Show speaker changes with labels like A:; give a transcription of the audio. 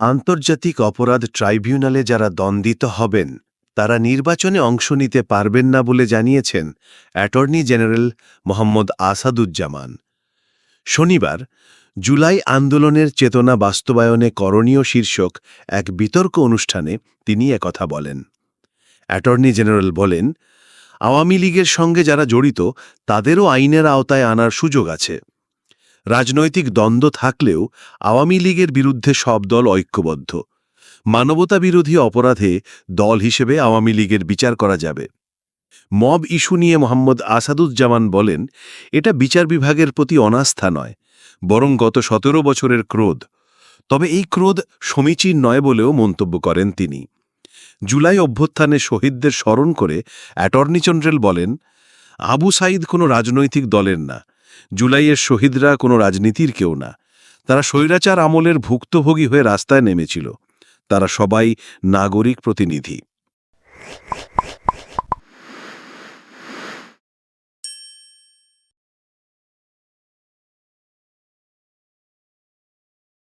A: আন্তর্জাতিক অপরাধ ট্রাইব্যুনালে যারা দ্বন্দ্বিত হবেন, তারা নির্বাচনে অংশ নিতে পারবেন না বলে জানিয়েছেন অ্যাটর্নি জেনারেল মোহাম্মদ আসাদুজ্জামান। শনিবার, জুলাই আন্দোলনের চেতনা বাস্তবায়নে করণীয় শীর্ষক এক বিতর্ক অনুষ্ঠানে তিনি একথা বলেন। অ্যাটর্নি জেনারেল বলেন, আওয়ামী লীগের সঙ্গে যারা জড়িত, তাদেরও আইনের আওতায় আনার সুযোগ আছে। রাজনৈতিক দ্বন্দ্ব থাকলেও আওয়ামী লীগের বিরুদ্ধে সব দল ঐক্যবদ্ধ। মানবতা বিরোধী অপরাধে দল হিসেবে আওয়ামী লীগের বিচার করা যাবে। মব ইস্যু নিয়ে মোহাম্মদ আসাদুজ্জামান বলেন, এটা বিচার বিভাগের প্রতি অনাস্থা নয়, বরং গত সতেরো বছরের ক্রোধ। তবে এই ক্রোধ সমীচীন নয় বলেও মন্তব্য করেন তিনি। জুলাই অভ্যুত্থানে শহীদদের স্মরণ করে অ্যাটর্নি জেনারেল বলেন, আবু সাইদ কোনো রাজনৈতিক দলের না জুলাইয়ের শহীদরা কোনো রাজনীতির কেউ না। তারা স্বৈরাচার আমলের ভুক্তভোগী হয়ে রাস্তায় নেমেছিল। তারা সবাই নাগরিক প্রতিনিধি।